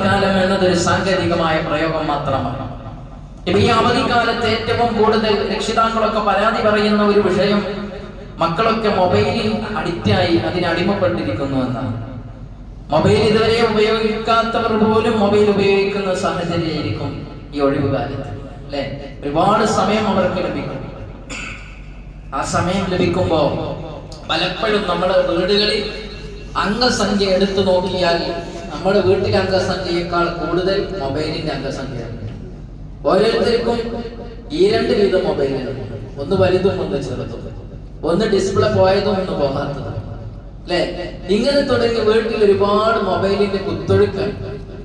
അവധിക്കാലം എന്നത് ഒരു സാങ്കേതികമായ പ്രയോഗം മാത്രമാണ്. ഇപ്പൊ ഈ അവധിക്കാലത്ത് ഏറ്റവും കൂടുതൽ രക്ഷിതാക്കളൊക്കെ പരാതി പറയുന്ന ഒരു വിഷയം മക്കളൊക്കെ മൊബൈലിൽ അഡിക്റ്റായി അതിന് അടിമപ്പെട്ടിരിക്കുന്നു എന്നാണ്. മൊബൈൽ ഇതുവരെ ഉപയോഗിക്കാത്തവർ പോലും മൊബൈൽ ഉപയോഗിക്കുന്ന സാഹചര്യമായിരിക്കും ഈ ഒഴിവുകാലത്ത് അല്ലെ? ഒരുപാട് സമയം അവർക്ക് ലഭിക്കും. ആ സമയം ലഭിക്കുമ്പോ പലപ്പോഴും നമ്മുടെ വീടുകളിൽ അംഗസംഖ്യ എടുത്തു നോക്കിയാൽ നമ്മുടെ വീട്ടിലെ അംഗസംഖ്യയേക്കാൾ കൂടുതൽ മൊബൈലിന്റെ അംഗസംഖ്യയാണ്. ഓരോരുത്തർക്കും ഈ രണ്ട് വീതം മൊബൈലുകൾ ഒന്ന് വലുതും ഒന്ന് ചെറുതും. ഒന്ന് ഡിസ്പ്ലേ പോയതും ഒന്ന് പോകാത്തതും. അല്ലെ? ഇങ്ങനെ തുടങ്ങി വീട്ടിൽ ഒരുപാട് മൊബൈലിന്റെ കുത്തൊഴുക്ക്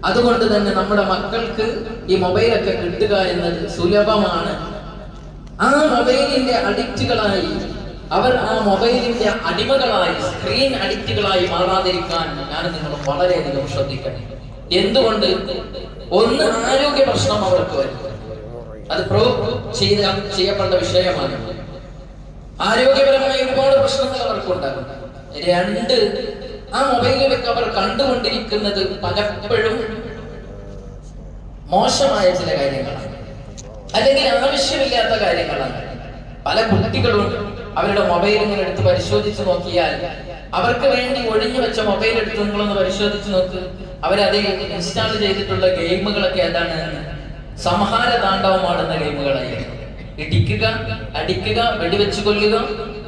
അതുകൊണ്ട് തന്നെ നമ്മുടെ മക്കൾക്ക് ഈ മൊബൈലൊക്കെ കിട്ടുക എന്നത് സുലഭമാണ്. ആ മൊബൈലിന്റെ അഡിക്റ്റുകളായി അവർ ആ മൊബൈലിന്റെ അടിമകളായി സ്ക്രീൻ അഡിക്റ്റുകളായി മാറാതിരിക്കാൻ ഞാൻ നിങ്ങൾ വളരെയധികം ശ്രദ്ധിക്കണം. എന്തുകൊണ്ട്? ഒന്ന് ആരോഗ്യ പ്രശ്നം അവർക്ക് വരും. അത് പ്രൂവ് ചെയ്ത ചെയ്യപ്പെട്ട വിഷയമാണ്. ആരോഗ്യപരമായ ഒരുപാട് പ്രശ്നങ്ങൾ അവർക്ക് ഉണ്ടാകും രണ്ട് ആ മൊബൈലിലൊക്കെ അവർ കണ്ടുകൊണ്ടിരിക്കുന്നത് പലപ്പോഴും മോശമായ ചില കാര്യങ്ങളാണ്. അല്ലെങ്കിൽ ആവശ്യമില്ലാത്ത കാര്യങ്ങളാണ്. പല കുട്ടികളും അവരുടെ മൊബൈൽ ഇങ്ങനെ എടുത്ത് പരിശോധിച്ച് നോക്കിയാൽ അവർക്ക് വേണ്ടി ഒഴിഞ്ഞു വെച്ച മൊബൈൽ എടുത്ത് നിങ്ങളൊന്ന് പരിശോധിച്ച് നോക്ക്. അവരതിൽ ഇൻസ്റ്റാൾ ചെയ്തിട്ടുള്ള ഗെയിമുകളൊക്കെ ഏതാണ്? സംഹാര താണ്ഡവമാടുന്ന ഗെയിമുകളായിരുന്നു ഇടിക്കുക അടിക്കുക വെടിവെച്ച് കൊല്ലുക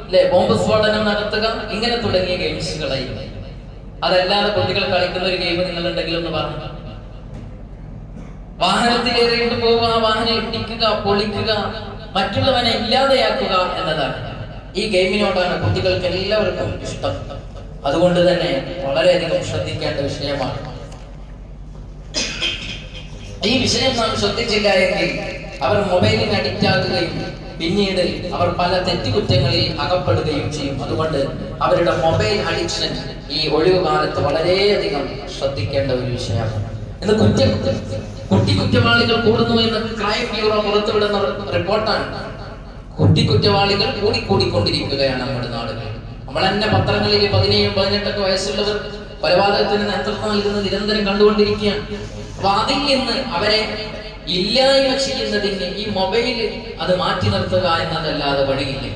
അല്ലെ ബോംബ് സ്ഫോടനം നടത്തുക ഇങ്ങനെ തുടങ്ങിയ ഗെയിംസുകളായിരിക്കും. അതല്ലാതെ കുട്ടികൾ കളിക്കുന്ന ഒരു ഗെയിം നിങ്ങൾ ഉണ്ടെങ്കിൽ ഒന്ന് പറഞ്ഞു വാഹനത്തിലേറിയിട്ട് പോവുക വാഹനം ഇടിക്കുക പൊളിക്കുക മറ്റുള്ളവനെ ഇല്ലാതെയാക്കുക എന്നതാണ്. ഈ ഗെയിമിനോടാണ് കുട്ടികൾക്ക് എല്ലാവർക്കും ഇഷ്ടം. അതുകൊണ്ട് തന്നെ വളരെയധികം ശ്രദ്ധിക്കേണ്ട വിഷയമാണ്. ഈ വിഷയം നാം ശ്രദ്ധിച്ചില്ല എങ്കിൽ അവർ മൊബൈലിന് അഡിക്റ്റ് ആകുകയും പിന്നീട് അവർ പല തെറ്റുകുറ്റങ്ങളിൽ അകപ്പെടുകയും ചെയ്യും. അതുകൊണ്ട് അവരുടെ മൊബൈൽ അഡിക്ഷൻ ഈ ഒഴിവുകാലത്ത് വളരെയധികം ശ്രദ്ധിക്കേണ്ട ഒരു വിഷയമാണ്. എന്ന് കുറ്റ കുട്ടി കുറ്റവാളികൾ കൂടുന്നു എന്ന് ക്രൈം ബ്യൂറോ പുറത്തുവിടുന്ന റിപ്പോർട്ടാണ് കുട്ടി കുറ്റവാളികൾ കൂടിക്കൂടിക്കൊണ്ടിരിക്കുകയാണ് നമ്മുടെ നാടുകൾ. നമ്മൾ തന്നെ പത്രങ്ങളിൽ പതിനേഴും പതിനെട്ടൊക്കെ വയസ്സുള്ളവർ കൊലപാതകത്തിന് നേതൃത്വം നൽകുന്നത് നിരന്തരം കണ്ടുകൊണ്ടിരിക്കുകയാണ്. അപ്പൊ അതിൽ നിന്ന് അവരെ ഇല്ലായ്മ ചെയ്യുന്നതിന് ഈ മൊബൈൽ അത് മാറ്റി നിർത്തുക എന്നതല്ലാതെ വഴിയില്ല.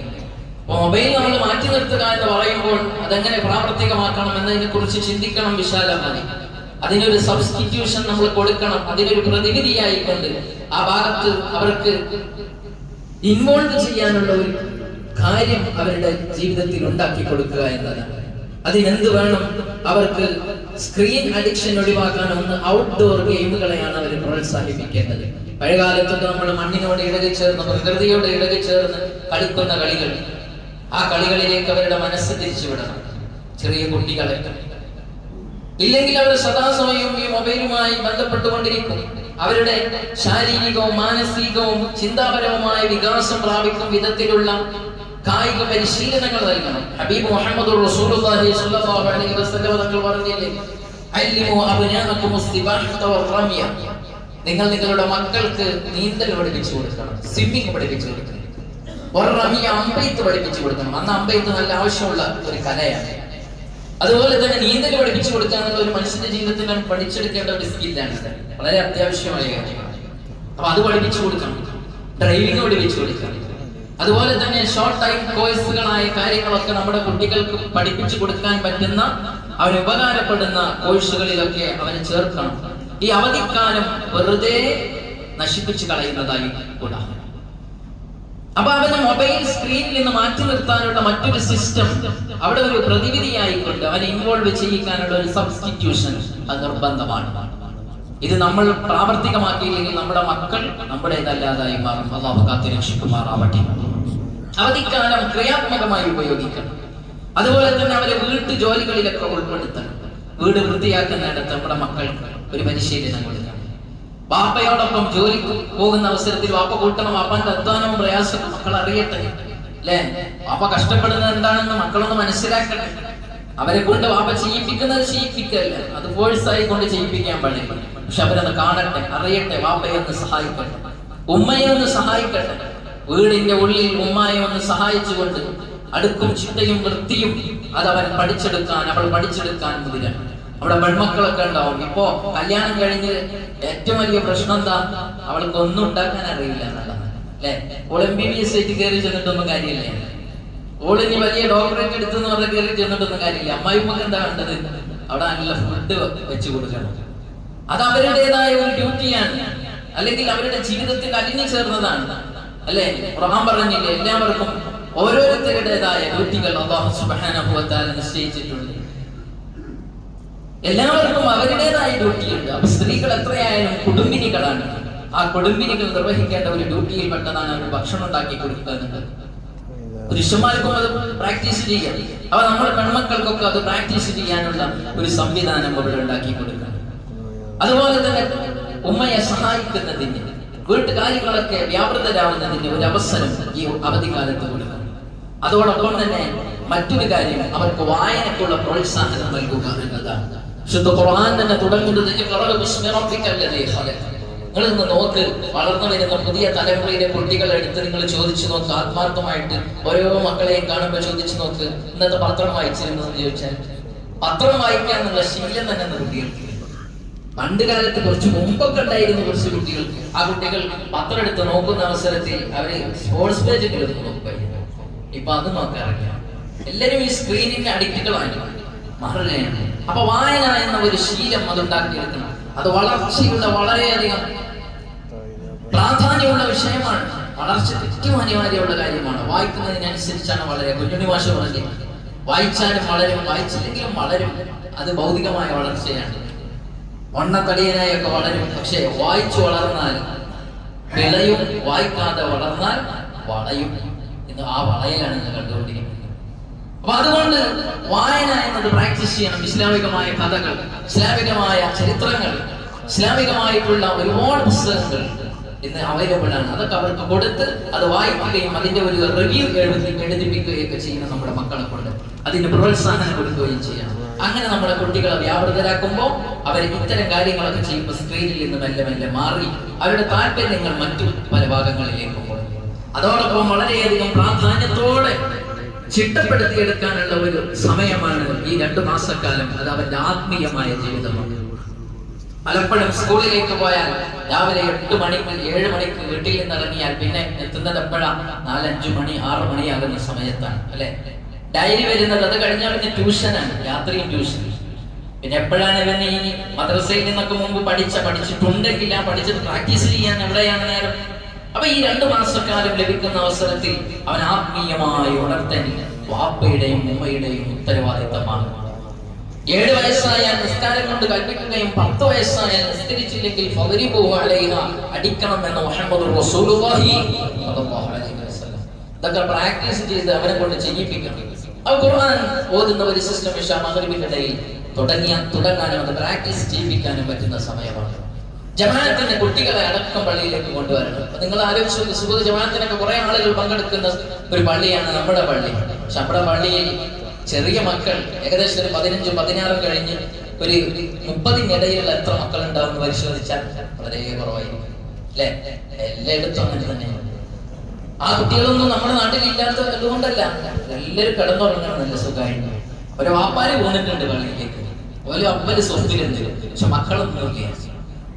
അപ്പൊ മൊബൈൽ നമ്മൾ മാറ്റി നിർത്തുക എന്ന് പറയുമ്പോൾ അതെങ്ങനെ പ്രാവർത്തികമാക്കണം എന്നതിനെ കുറിച്ച് ചിന്തിക്കണം വിശാലമായി. അതിനൊരു സബ്സ്റ്റിറ്റ്യൂഷൻ നമ്മൾ കൊടുക്കണം. അതിനൊരു പ്രതിവിധിയായിക്കൊണ്ട് ആ ഭാഗത്ത് അവർക്ക് ഇൻവോൾവ് ചെയ്യാനുള്ള ഒരു കാര്യം അവരുടെ ജീവിതത്തിൽ ഉണ്ടാക്കി കൊടുക്കുക എന്നതാണ്. അതിനെന്ത് വേണം? അവർക്ക് സ്ക്രീൻ അഡിക്ഷൻ ഒഴിവാക്കാൻ ഒന്ന് ഔട്ട്ഡോർ ഗെയിമുകളെയാണ് അവർ പ്രോത്സാഹിപ്പിക്കേണ്ടത്. പഴയകാലത്തൊക്കെ നമ്മൾ മണ്ണിനോട് ഇടകി ചേർന്ന് പ്രകൃതിയോട് ഇടകി ചേർന്ന് കളിക്കുന്ന കളികൾ. ആ കളികളിലേക്ക് അവരുടെ മനസ്സ് തിരിച്ചുവിടണം. ചെറിയ കുട്ടികളെ. ഇല്ലെങ്കിൽ അവർ സദാസമയവും ഈ മൊബൈലുമായി ബന്ധപ്പെട്ടുകൊണ്ടിരിക്കും. അവരുടെ ശാരീരികവും മാനസികവും ചിന്താപരവുമായ വികാസം പ്രാപിക്കും വിധത്തിലുള്ള കായിക പരിശീലനങ്ങൾ നൽകണം. ഹബീബ് മുഹമ്മദ് തങ്ങൾ പറഞ്ഞില്ലേ നിങ്ങൾ നിങ്ങളുടെ മക്കൾക്ക് നീന്തൽ പഠിപ്പിച്ചു കൊടുക്കണം സ്വിമ്മിംഗ് പഠിപ്പിച്ചു കൊടുക്കണം. വറമിയ അമ്പയത്ത് പഠിപ്പിച്ചു കൊടുക്കണം. അന്ന് അമ്പയത്ത് നല്ല ആവശ്യമുള്ള ഒരു കലയാണ്. അതുപോലെ തന്നെ നീന്തൽ പഠിപ്പിച്ചു കൊടുക്കുക എന്നുള്ള ഒരു മനുഷ്യന്റെ ജീവിതത്തിൽ പഠിച്ചെടുക്കേണ്ട ഒരു സ്കില്ലാണ് വളരെ അത്യാവശ്യമായ കാര്യമാണ്. അപ്പൊ അത് പഠിപ്പിച്ചു കൊടുക്കണം. ഡ്രൈവിംഗ് പഠിപ്പിച്ചു കൊടുക്കണം. അതുപോലെ തന്നെ ഷോർട്ട് ടൈം കോഴ്സുകളായ കാര്യങ്ങളൊക്കെ നമ്മുടെ കുട്ടികൾക്ക് പഠിപ്പിച്ചു കൊടുക്കാൻ പറ്റുന്ന അവന് ഉപകാരപ്പെടുന്ന കോഴ്സുകളിലൊക്കെ അവനെ ചേർക്കണം. ഈ അവധിക്കാലം വെറുതെ നശിപ്പിച്ചു കളയുന്നതായി കൂടാ. അപ്പൊ അവന് മൊബൈൽ സ്ക്രീനിൽ നിന്ന് മാറ്റി നിർത്താനുള്ള മറ്റൊരു സിസ്റ്റം അവിടെ ഒരു പ്രതിവിധിയായിക്കൊണ്ട് അവനെ ഇൻവോൾവ് ചെയ്യിക്കാനുള്ള ഒരു സബ്സ്റ്റിറ്റ്യൂഷൻ അത് നിർബന്ധമാണ്. ഇത് നമ്മൾ പ്രാവർത്തികമാക്കിയില്ലെങ്കിൽ നമ്മുടെ മക്കൾ നമ്മുടേതല്ലാതായി മാറും. അള്ളാഹു കാത്തിരക്ഷിക്കുമാറാവട്ടെ. അവധിക്കാലം ക്രിയാത്മകമായി ഉപയോഗിക്കണം. അതുപോലെ തന്നെ അവരെ വീട്ടു ജോലികളിലൊക്കെ ഉൾപ്പെടുത്തണം. വീട് വൃത്തിയാക്കുന്നിടത്ത് നമ്മുടെ മക്കൾക്ക് ഒരു പരിശീലനം കൊടുക്കണം. വാപ്പയോടൊപ്പം ജോലിക്ക് പോകുന്ന അവസരത്തിൽ വാപ്പ കൂട്ടണം. വാപ്പാന്റെ അധ്വാനവും പ്രയാസവും മക്കൾ അറിയട്ടെ. അല്ലേ? വാപ്പ കഷ്ടപ്പെടുന്നത് എന്താണെന്ന് മക്കളൊന്ന് മനസ്സിലാക്കട്ടെ. അവരെ കൊണ്ട് വാപ്പ ചെയ്യിപ്പിക്കുന്നത് ചെയ്യിപ്പിക്കല്ല. അത് ഫോഴ്സായി കൊണ്ട് ചെയ്യിപ്പിക്കാൻ പാടില്ല. പക്ഷെ അവരത് കാണട്ടെ അറിയട്ടെ വാപ്പയെ ഒന്ന് സഹായിക്കട്ടെ. ഉമ്മയെ ഒന്ന് സഹായിക്കട്ടെ. വീടിന്റെ ഉള്ളിൽ ഉമ്മയെ ഒന്ന് സഹായിച്ചുകൊണ്ട് അടുക്കും ചിട്ടയും വൃത്തിയും അത് അവൻ പഠിച്ചെടുക്കാൻ അവൾ പഠിച്ചെടുക്കാൻ മുതിരാണ് നമ്മുടെ പെൺമക്കളൊക്കെ ഉണ്ടാവും. ഇപ്പോ കല്യാണം കഴിഞ്ഞ് ഏറ്റവും വലിയ പ്രശ്നം എന്താ? അവൾക്ക് ഒന്നും ഉണ്ടാക്കാൻ അറിയില്ല എന്നുള്ളതാണ്. അല്ലെ? All M B B S ആയിട്ട് കയറി ചെന്നിട്ടൊന്നും കാര്യമില്ല. ഓളിനി വലിയ ഡോക്ടറേറ്റ് എടുത്തെന്ന് പറഞ്ഞ കയറി ചെന്നിട്ടൊന്നും കാര്യമില്ല. അമ്മായിമ്മക്ക് എന്താ കണ്ടത് അവിടെ നല്ല ഫുഡ് വെച്ച് കൊടുക്കണം. അത് അവരുടേതായ ഒരു ഡ്യൂട്ടിയാണ് അല്ലെങ്കിൽ അവരുടെ ജീവിതത്തിൽ അലിഞ്ഞു ചേർന്നതാണ്. അല്ലെ? ഖുർആൻ പറഞ്ഞില്ലേ എല്ലാവർക്കും ഓരോരുത്തരുടേതായ ഡ്യൂട്ടികൾ അള്ളാഹു സുബ്ഹാനഹു വ തആല നിശ്ചയിച്ചിട്ടുണ്ട്. എല്ലാവർക്കും അവരുടേതായ ഡ്യൂട്ടിയുണ്ട് അപ്പൊ സ്ത്രീകൾ എത്രയായാലും കുടുംബിനികളാണ്. ആ കുടുംബിനികൾ നിർവഹിക്കേണ്ട ഒരു ഡ്യൂട്ടിയിൽ പെട്ടതാണ് അവർ ഭക്ഷണം ഉണ്ടാക്കി കൊടുക്കുക പുരുഷന്മാർക്കും അത് പ്രാക്ടീസ് ചെയ്യാം. അപ്പൊ നമ്മുടെ പെൺമക്കൾക്കൊക്കെ അത് പ്രാക്ടീസ് ചെയ്യാനുള്ള ഒരു സംവിധാനം അവിടെ ഉണ്ടാക്കി കൊടുക്കണം അതുപോലെ തന്നെ ഉമ്മയെ സഹായിക്കുന്നതിന് വീട്ടുകാര്യങ്ങളൊക്കെ വ്യാപൃതരാവുന്നതിന് ഒരു അവസരം ഈ അവധിക്കാലത്ത് കൊടുക്കണം അതോടൊപ്പം തന്നെ മറ്റൊരു കാര്യം അവർക്ക് വായനക്കുള്ള പ്രോത്സാഹനം നൽകുക എന്നതാണ് ശുദ്ധ ഖുർആൻ തന്നെ തുടങ്ങുന്നത്. നിങ്ങൾ ഇന്ന് നോക്ക് വളർന്നു വരുന്ന പുതിയ തലമുറയിലെ കുട്ടികളെ എടുത്ത് നിങ്ങൾ ചോദിച്ചു നോക്ക് ആത്മാർത്ഥമായിട്ട് ഓരോ മക്കളെയും കാണുമ്പോൾ ചോദിച്ചു നോക്ക് ഇന്നത്തെ പത്രം വായിച്ചിരുന്നു എന്ന് ചോദിച്ചാൽ പത്രം വായിക്കാൻ എന്നുള്ള ശീലം തന്നെ കുട്ടികൾക്ക്. പണ്ട് കാലത്ത് കുറച്ച് മുമ്പൊക്കെ ഉണ്ടായിരുന്നു കുറച്ച് കുട്ടികൾ. ആ കുട്ടികൾ പത്രം എടുത്ത് നോക്കുന്ന അവസരത്തിൽ അവർ സ്പോർട്സ് പേജൊക്കെ എടുത്ത് നോക്കുമായിരുന്നു ഇപ്പൊ അത് നോക്കാറില്ല. എല്ലാരും ഈ സ്ക്രീനിന്റെ അഡിക്റ്റുകളാണ് മാറുകയാണ്. അപ്പൊ വായന എന്ന ഒരു ശീലം അത് ഉണ്ടാക്കിയെടുക്കണം അത് വളർച്ചയുടെ വളരെയധികം പ്രാധാന്യമുള്ള വിഷയമാണ്. വളർച്ച ഏറ്റവും അനിവാര്യമുള്ള കാര്യമാണ്. വായിക്കുന്നതിനനുസരിച്ചാണ് വളരെ കുഞ്ഞുണ്ണി ഭാഷ വളരെ വായിച്ചാലും വളരും വായിച്ചില്ലെങ്കിലും വളരും. അത് ഭൗതികമായ വളർച്ചയാണ്. വണ്ണത്തടിയനായൊക്കെ വളരും. പക്ഷെ വായിച്ചു വളർന്നാൽ വിളയും വായിക്കാതെ വളർന്നാൽ വളയും. ഇന്ന് ആ വളയിലാണ് ഇന്ന് കണ്ടുകൊണ്ടിരിക്കുന്നത്. അപ്പൊ അതുകൊണ്ട് വായന എന്നത് പ്രാക്ടീസ് ചെയ്യണം. ഇസ്ലാമികമായ കഥകൾ ഇസ്ലാമികമായ ചരിത്രങ്ങൾ ഇസ്ലാമികമായിട്ടുള്ള ഒരുപാട് പുസ്തകങ്ങൾ ഇന്ന് അവൈലബിൾ ആണ്. അതൊക്കെ അവർക്ക് കൊടുത്ത് അത് വായിക്കുകയും അതിന്റെ ഒരു റിവ്യൂ എഴുതി എഴുതിപ്പിക്കുകയൊക്കെ ചെയ്യുന്ന നമ്മുടെ മക്കളെ കൊണ്ട് അതിന് പ്രോത്സാഹനം കൊടുക്കുകയും ചെയ്യണം അങ്ങനെ നമ്മുടെ കുട്ടികളെ വ്യാപൃതരാക്കുമ്പോൾ അവർ ഇത്തരം കാര്യങ്ങളൊക്കെ ചെയ്യുമ്പോൾ സ്ക്രീനിൽ നിന്ന് മെല്ലെ മെല്ലെ മാറി അവരുടെ താല്പര്യങ്ങൾ മറ്റു പല ഭാഗങ്ങളിലേക്ക് അതോടൊപ്പം വളരെയധികം പ്രാധാന്യത്തോടെ ചിട്ടപ്പെടുത്തിയെടുക്കാനുള്ള ഒരു സമയമാണ് ഈ രണ്ടു മാസക്കാലം. അത് അവന്റെ ആത്മീയമായ ജീവിതമാണ്. പലപ്പോഴും സ്കൂളിലേക്ക് പോയാൽ രാവിലെ എട്ട് മണിക്ക് ഏഴ് മണിക്ക് വീട്ടിൽ നിന്ന് ഇറങ്ങിയാൽ പിന്നെ എത്തുന്നത് എപ്പോഴാ നാലഞ്ചു മണി ആറ് മണിയാകുന്ന സമയത്താണ് അല്ലെ? ഡയറി വരുന്നത് അത് കഴിഞ്ഞാൽ പിന്നെ ട്യൂഷനാണ് രാത്രിയും ട്യൂഷൻ പിന്നെ എപ്പോഴാണ് ഇവൻ ഈ മദ്രസയിൽ നിന്നൊക്കെ മുമ്പ് പഠിച്ച പഠിച്ചിട്ടുണ്ടെങ്കിൽ ആ പഠിച്ചത് പ്രാക്ടീസ് ചെയ്യാൻ എവിടെയാണ് നേരം? അപ്പൊ ഈ രണ്ടു മാസക്കാലം ലഭിക്കുന്ന അവസരത്തിൽ അവൻ ആത്മീയമായി ഉണർത്തൻ വാപ്പയുടെയും ഉമ്മയുടെയും ഉത്തരവാദിത്തമാണ്. ഏഴ് വയസ്സായാൽ നിസ്കാരം കൊണ്ട് കൽപ്പിക്കുകയും പത്ത് വയസ്സായാൽ നിസ്കരിച്ചില്ലെങ്കിൽ പകരി അലൈഹ അടിക്കണം എന്ന മുഹമ്മദ് ഇതൊക്കെ പ്രാക്ടീസ് ചെയ്ത് അവനെ കൊണ്ട് ചെയ്യിപ്പിക്കണം. അത് ഖുർആൻ ഓതുന്ന ഒരു സിസ്റ്റം ഇഷ മഗ്രിബിന്റെ തുടങ്ങിയ തുടങ്ങാനും അത് പ്രാക്ടീസ് ചെയ്യിപ്പിക്കാനും പറ്റുന്ന സമയമാണ്. ജമാഅത്തിന്റെ കുട്ടികളെ അടക്കം പള്ളിയിലേക്ക് കൊണ്ടുവരണം. നിങ്ങൾ ആലോചിച്ചു സുഹൃത്ത് ജമാനത്തിനൊക്കെ കുറെ ആളുകൾ പങ്കെടുക്കുന്ന ഒരു പള്ളിയാണ് നമ്മുടെ പള്ളി. പക്ഷെ നമ്മുടെ പള്ളിയിൽ ചെറിയ മക്കൾ ഏകദേശം ഒരു പതിനഞ്ചും പതിനാറും കഴിഞ്ഞ് ഒരു മുപ്പതിനിടയിലുള്ള എത്ര മക്കൾ ഉണ്ടാവും പരിശോധിച്ചാൽ വളരെ കുറവായിരിക്കും. അല്ലെ? എല്ലായിടത്തും അങ്ങനെ തന്നെയാണ് ആ കുട്ടികളൊന്നും നമ്മുടെ നാട്ടിൽ ഇല്ലാത്തത് അതുകൊണ്ടല്ല. എല്ലാവരും കിടന്നുറങ്ങണം നല്ല സുഖമായിട്ട്. ഒരു വാപ്പാര് പോന്നിട്ടുണ്ട് പള്ളിയിലേക്ക്. അവർ അപ്പൽ സ്വത്തിലെന്തിലും പക്ഷെ മക്കളൊന്നും ഇല്ല.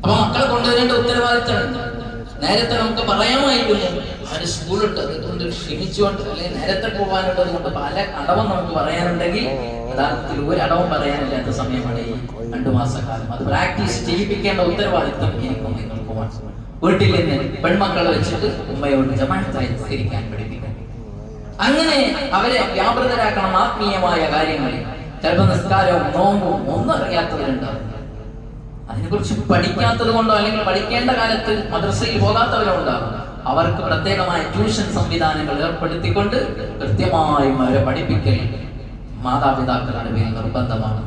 അപ്പൊ മക്കളെ കൊണ്ടുവരേണ്ട ഉത്തരവാദിത്തമുണ്ട് നേരത്തെ നമുക്ക് പറയാമായിരുന്നു അവന് സ്കൂളുണ്ട് അതുകൊണ്ട് ക്ഷമിച്ചുകൊണ്ട് അല്ലെങ്കിൽ നേരത്തെ പോകാനുള്ളത് കൊണ്ട് പല അടവും നമുക്ക് പറയാനുണ്ടെങ്കിൽ യഥാർത്ഥത്തിൽ ഒരു അടവും പറയാനില്ലാത്ത സമയമാണ് ഈ രണ്ടു മാസക്കാലം. അത് പ്രാക്ടീസ് ചെയ്യിപ്പിക്കേണ്ട ഉത്തരവാദിത്തം എനിക്കും നിങ്ങൾക്കുമാണ് വീട്ടിൽ നിന്ന് പെൺമക്കളെ വെച്ചിട്ട് ഉമ്മയോട് ജമാനത്തായി നിസ്കരിക്കാൻ പഠിപ്പിക്കണം. അങ്ങനെ അവരെ വ്യാപൃതരാക്കണം ആത്മീയമായ കാര്യങ്ങളിൽ. ചിലപ്പോൾ നിസ്കാരവും നോമ്പും ഒന്നും അറിയാത്തവരുണ്ടാവും. അതിനെക്കുറിച്ച് പഠിക്കാത്തത് കൊണ്ടോ അല്ലെങ്കിൽ പഠിക്കേണ്ട കാലത്ത് മദ്രസയിൽ പോകാത്തവരുണ്ടാകും. അവർക്ക് പ്രത്യേകമായ ട്യൂഷൻ സംവിധാനങ്ങൾ ഏർപ്പെടുത്തിക്കൊണ്ട് കൃത്യമായും അവരെ പഠിപ്പിക്കൽ മാതാപിതാക്കളുടെ പേരിൽ നിർബന്ധമാണ്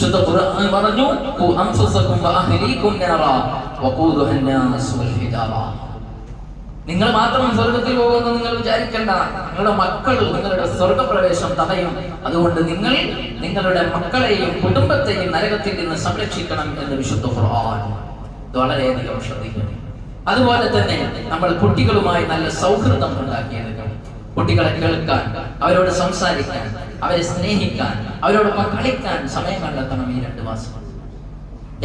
ശുദ്ധ ഖുർആൻ പറഞ്ഞു നിങ്ങൾ മാത്രം സ്വർഗത്തിൽ പോകുമെന്ന് നിങ്ങൾ വിചാരിക്കേണ്ട. നിങ്ങളുടെ മക്കൾ നിങ്ങളുടെ സ്വർഗപ്രവേശം തടയും. അതുകൊണ്ട് നിങ്ങൾ നിങ്ങളുടെ മക്കളെയും കുടുംബത്തെയും നരകത്തിൽ നിന്ന് സംരക്ഷിക്കണം എന്ന് വിശുദ്ധ ഖുർആൻ വളരെയധികം ശ്രദ്ധിക്കണം അതുപോലെ തന്നെ നമ്മൾ കുട്ടികളുമായി നല്ല സൗഹൃദം ഉണ്ടാക്കിയെടുക്കണം. കുട്ടികളെ കേൾക്കാൻ അവരോട് സംസാരിക്കാൻ അവരെ സ്നേഹിക്കാൻ അവരോട് കളിക്കാൻ സമയം കണ്ടെത്തണം ഈ രണ്ട് മാസം.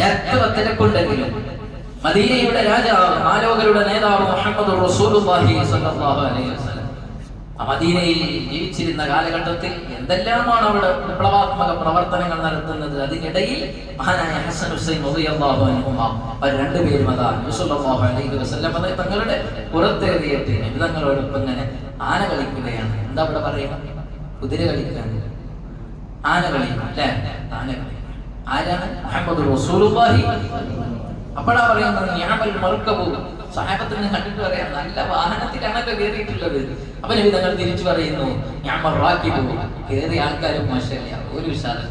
എത്ര തിരക്കുണ്ടെങ്കിലും മദീനയുടെ രാജാവ് മാലോകരുടെ നേതാവ് മുഹമ്മദ് റസൂലുള്ളാഹി സ്വല്ലല്ലാഹു അലൈഹി വസല്ലം മദീനയിൽ ജീവിച്ചിരുന്ന കാലഘട്ടത്തിൽ എന്തെല്ലാമാണ് അവിടെ വിപ്ലവാത്മക പ്രവർത്തനങ്ങൾ നടത്തുന്നത്? അതിനിടയിൽ മഹാനായ ഹസൻ ഹുസൈൻ റളിയല്ലാഹു അൻഹുമ അവർ രണ്ടുപേരും അതാ റസൂലുള്ളാഹി അലൈഹി വസല്ലം തങ്ങളുടെ പുറത്തേറിയിട്ട് തങ്ങളോടൊപ്പം ഇങ്ങനെ ആന കളിക്കുകയാണ്. എന്താ അവിടെ പറയുക? കുതിര കളിക്കാൻ ആന കളി അല്ലേ? ആന കളി. ആരാണ്? റസൂലുള്ളാഹി. അപ്പോഴാ പറയുന്നത് ഞാമൽ മറുക്കബു സഹാബത്തിന് കണ്ടിട്ട് പറയാം നല്ല വാഹനത്തിലാണല്ലോ കയറിയിട്ടുള്ളത്. അപ്പൊ നബി തങ്ങൾ തിരിച്ചു പറയുന്നു ഞാൻ കേറിയ ആൾക്കാരും മോശമില്ല ഒരു വിശാലം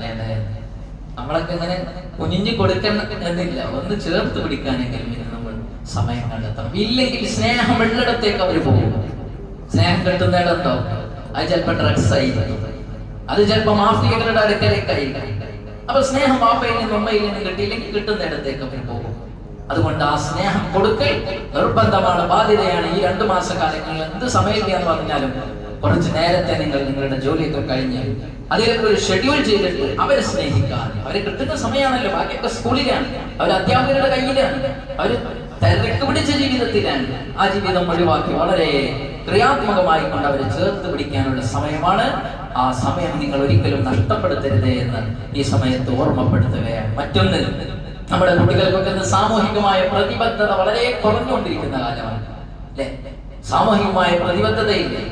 നമ്മളൊക്കെ ഇങ്ങനെ കുഞ്ഞിഞ്ഞു കൊടുക്കണം എന്നില്ല. ഒന്ന് ചേർത്ത് പിടിക്കാനെങ്കിലും ഇത് നമ്മൾ സമയം കണ്ടെത്തണം. ഇല്ലെങ്കിൽ സ്നേഹം വെള്ളിടത്തേക്ക് അവർ പോകും. സ്നേഹം കിട്ടുന്നിടത്തോ? അത് ചിലപ്പോ ഡ്രഗ്സ് ആയി അത് ചിലപ്പോ മാഫിയകളുടെ അടുക്കലേക്കായി അപ്പൊ സ്നേഹം പാപ്പയിൽ നിന്നും ഉമ്മയിൽ നിന്നും കിട്ടിയില്ലെങ്കിൽ കിട്ടുന്നിടത്തേക്ക് അവർ പോകും. അതുകൊണ്ട് ആ സ്നേഹം കൊടുക്കൽ നിർബന്ധമാണ്. ബാധ്യതയാണ് ഈ രണ്ടു മാസക്കാലങ്ങളിൽ എന്ത് സമയമില്ല എന്ന് പറഞ്ഞാലും കുറച്ച് നേരത്തെ നിങ്ങൾ നിങ്ങളുടെ ജോലിയൊക്കെ കഴിഞ്ഞ് അതിലൊക്കെ ഒരു ഷെഡ്യൂൾ ചെയ്തിട്ട് അവരെ സ്നേഹിക്കാൻ അവരെ കിട്ടുന്ന സമയമാണല്ലോ. ബാക്കിയൊക്കെ സ്കൂളിലാണ്. അവർ അധ്യാപകരുടെ കയ്യിലാണ്. അവർ തിരക്ക് പിടിച്ച ജീവിതത്തിലാണ്. ആ ജീവിതം ഒഴിവാക്കി വളരെ ക്രിയാത്മകമായി കൊണ്ട് അവരെ ചേർത്ത് പിടിക്കാനുള്ള സമയമാണ്. ആ സമയം നിങ്ങൾ ഒരിക്കലും നഷ്ടപ്പെടുത്തരുതേ എന്ന് ഈ സമയത്ത് ഓർമ്മപ്പെടുത്തുകയാണ്. മറ്റൊന്ന് നമ്മുടെ കുട്ടികൾക്കൊക്കെ സാമൂഹികമായ പ്രതിബദ്ധത വളരെ കുറഞ്ഞുകൊണ്ടിരിക്കുന്ന കാലമാണ് സാമൂഹികമായ പ്രതിബദ്ധതയില്ലേ?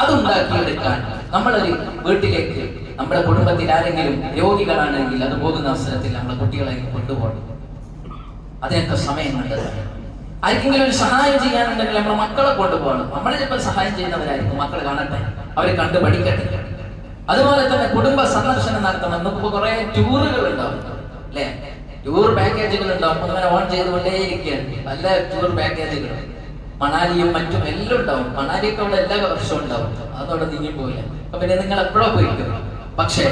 അതുണ്ടാക്കിയെടുക്കാൻ നമ്മളൊരു വീട്ടിലേക്ക് നമ്മുടെ കുടുംബത്തിൽ ആരെങ്കിലും രോഗികളാണെങ്കിൽ അത് പോകുന്ന അവസരത്തിൽ നമ്മുടെ കുട്ടികളെ കൊണ്ടുപോകണം. അതിനൊക്കെ സമയം കണ്ടത് ആർക്കെങ്കിലും ഒരു സഹായം ചെയ്യാനുണ്ടെങ്കിൽ നമ്മുടെ മക്കളെ കൊണ്ടുപോകണം. നമ്മളെ ചിലപ്പോൾ സഹായം ചെയ്യുന്നവരായിരിക്കും. മക്കൾ കാണട്ടെ. അവരെ കണ്ട് പഠിക്കട്ടെ. അതുപോലെ തന്നെ കുടുംബ സന്ദർശനം നടത്തണം. നമുക്ക് കുറെ ടൂറുകൾ ഉണ്ടാവും അല്ലേ? ടൂർ പാക്കേജുകൾ ഉണ്ടാവും. അങ്ങനെ ഓൺ ചെയ്തുകൊണ്ടേയിരിക്കുകയാണ്. പല ടൂർ പാക്കേജുകളും മണാലിയും മറ്റും എല്ലാം ഉണ്ടാവും. മണാലിയൊക്കെ അവിടെ എല്ലാ വർഷവും ഉണ്ടാവും. അതോടെ നീങ്ങി പോയില്ല അപ്പൊ പിന്നെ നിങ്ങൾ എപ്പോഴോ പോയിക്കും പക്ഷേ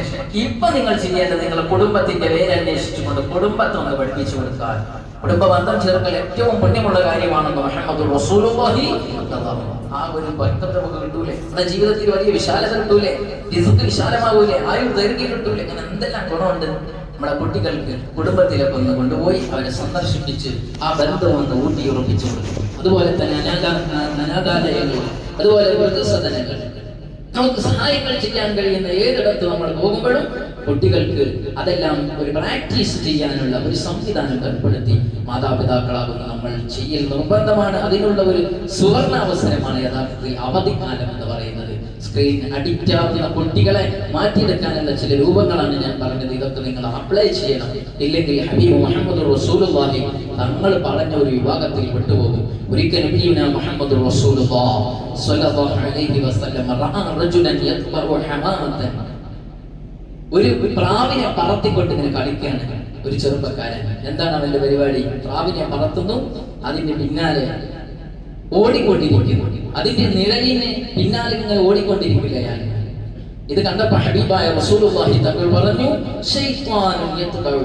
ഇപ്പൊ നിങ്ങൾ ചെയ്യേണ്ടത് നിങ്ങളുടെ കുടുംബത്തിന്റെ പേര് അന്വേഷിച്ചുകൊണ്ട് കുടുംബത്തെ ഒന്ന് പഠിപ്പിച്ചു കൊടുക്കാൻ കുടുംബ ബന്ധം ചേർക്കൽ ഏറ്റവും പുണ്യമുള്ള കാര്യമാണെന്ന് മുഹമ്മദ് റസൂലുള്ളാഹി ആ ഒരു ബർക്കത്ത് നമുക്ക് കിട്ടൂലേ? നമ്മുടെ ജീവിതത്തിൽ വലിയ വിശാലത കിട്ടൂലേ? റിസ്ക് വിശാലമാവൂലേ? ആയുർ ദൈർഘ്യം കിട്ടൂലേ? അങ്ങനെ എന്തെല്ലാം ഗുണമുണ്ട്? നമ്മുടെ കുട്ടികൾക്ക് കുടുംബത്തിലൊക്കെ ഒന്ന് കൊണ്ടുപോയി അവരെ സന്ദർശിപ്പിച്ച് ആ ബന്ധം ഒന്ന് ഊട്ടിയുറപ്പിച്ചു കൊടുക്കും. അതുപോലെ തന്നെ അനാഥ അനാഥാലയങ്ങൾ അതുപോലെ വൃദ്ധസദനങ്ങൾ നമുക്ക് സഹായങ്ങൾ ചെയ്യാൻ കഴിയുന്ന ഏതിടത്ത് നമ്മൾ പോകുമ്പോഴും കുട്ടികൾക്ക് അതെല്ലാം ഒരു പ്രാക്ടീസ് ചെയ്യാനുള്ള ഒരു സംവിധാനം ഏർപ്പെടുത്തി മാതാപിതാക്കളാകുന്ന നമ്മൾ ചെയ്യൽ നിർബന്ധമാണ്. അതിനുള്ള ഒരു സുവർണ അവസരമാണ് യഥാർത്ഥത്തിൽ അവധിക്കാലം എന്ന് പറയുന്നത്. സ്ക്രീൻ അഡിക്റ്റ് ആവുന്ന കുട്ടികളെ മാറ്റിയെടുക്കാനുള്ള ചില രൂപങ്ങളാണ് ഞാൻ പറഞ്ഞത്. ഇതൊക്കെ നിങ്ങൾ അപ്ലൈ ചെയ്യണം. ഇല്ലെങ്കിൽ ഹബീബ് മുഹമ്മദ് റസൂലുള്ളാഹി തങ്ങൾ പറഞ്ഞ ഒരു വിഭാഗത്തിൽ പെട്ടുപോകും ഒരിക്കൽ നബിയുന മുഹമ്മദ് റസൂലുള്ളാഹ് സ്വല്ലല്ലാഹു അലൈഹി വസല്ലം റഅ റജുലൻ യത്ബഉ ഹമാമത്തൻ ഒരു പ്രാവിനെ പറത്തിക്കൊണ്ട് ഇങ്ങനെ കളിക്കുകയാണ് ഒരു ചെറുപ്പക്കാരൻ. എന്താണ് അവന്റെ പരിപാടി? പ്രാവിനെ പറത്തുന്നു. അതിന്റെ പിന്നാലെ ഓടിക്കൊണ്ടിരിക്കുന്നു. അതിന്റെ നിഴലിനെ പിന്നാലെ ഇങ്ങനെ ഓടിക്കൊണ്ടിരിക്കുകയാണ്. ഇത് കണ്ടപ്പോ ഹബീബായ റസൂലുള്ളാഹി തങ്ങൾ പറഞ്ഞു ഷെയ്ത്താനും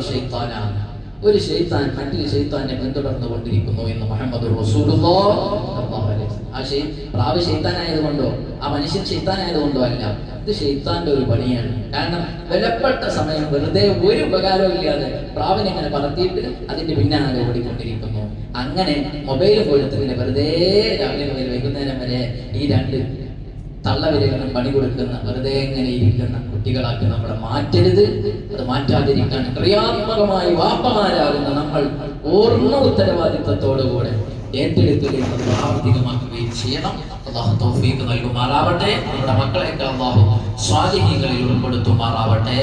ഷെയ്ത്താനാണ് ഒരു ശൈത്താൻ മറ്റൊരു ശൈത്താനെ പിന്തുടർന്നു കൊണ്ടിരിക്കുന്നു എന്ന് മുഹമ്മദ്. ആ ഷെയ് പ്രാവ് ശൈത്താനായതുകൊണ്ടോ ആ മനുഷ്യൻ ശൈത്താനായതുകൊണ്ടോ അല്ല ഇത് ഷെയ്ത്താന്റെ ഒരു പണിയാണ്. കാരണം വിലപ്പെട്ട സമയം വെറുതെ ഒരു ഉപകാരവും ഇല്ലാതെ പ്രാവിനെ ഇങ്ങനെ പറത്തിയിട്ട് അതിന്റെ പിന്നാലെ ഓടിക്കൊണ്ടിരിക്കുന്നു. അങ്ങനെ മൊബൈൽ കൊടുത്ത് പിന്നെ വെറുതെ രാവിലെ മുതൽ വൈകുന്നേരം വരെ ഈ രണ്ട് തള്ളവിരകളും പണി കൊടുക്കുന്ന വെറുതെ എങ്ങനെ ഇരിക്കുന്ന കുട്ടികളാക്കി നമ്മളെ മാറ്റരുത്. അത് മാറ്റാതിരിക്കാൻ ക്രിയാത്മകമായി വാപ്പമാരാകുന്ന നമ്മൾ ഓർമ്മ ഉത്തരവാദിത്വത്തോടുകൂടെ ഏറ്റെടുക്കുകയും അത് പ്രാവർത്തികമാക്കുകയും ചെയ്യണം. അള്ളാഹു തൗഫീഖ് നൽകുമാറാവട്ടെ. നമ്മുടെ മക്കളെയൊക്കെ അള്ളാഹു സ്വാധീനങ്ങളിൽ ഉൾപ്പെടുത്തുമാറാവട്ടെ.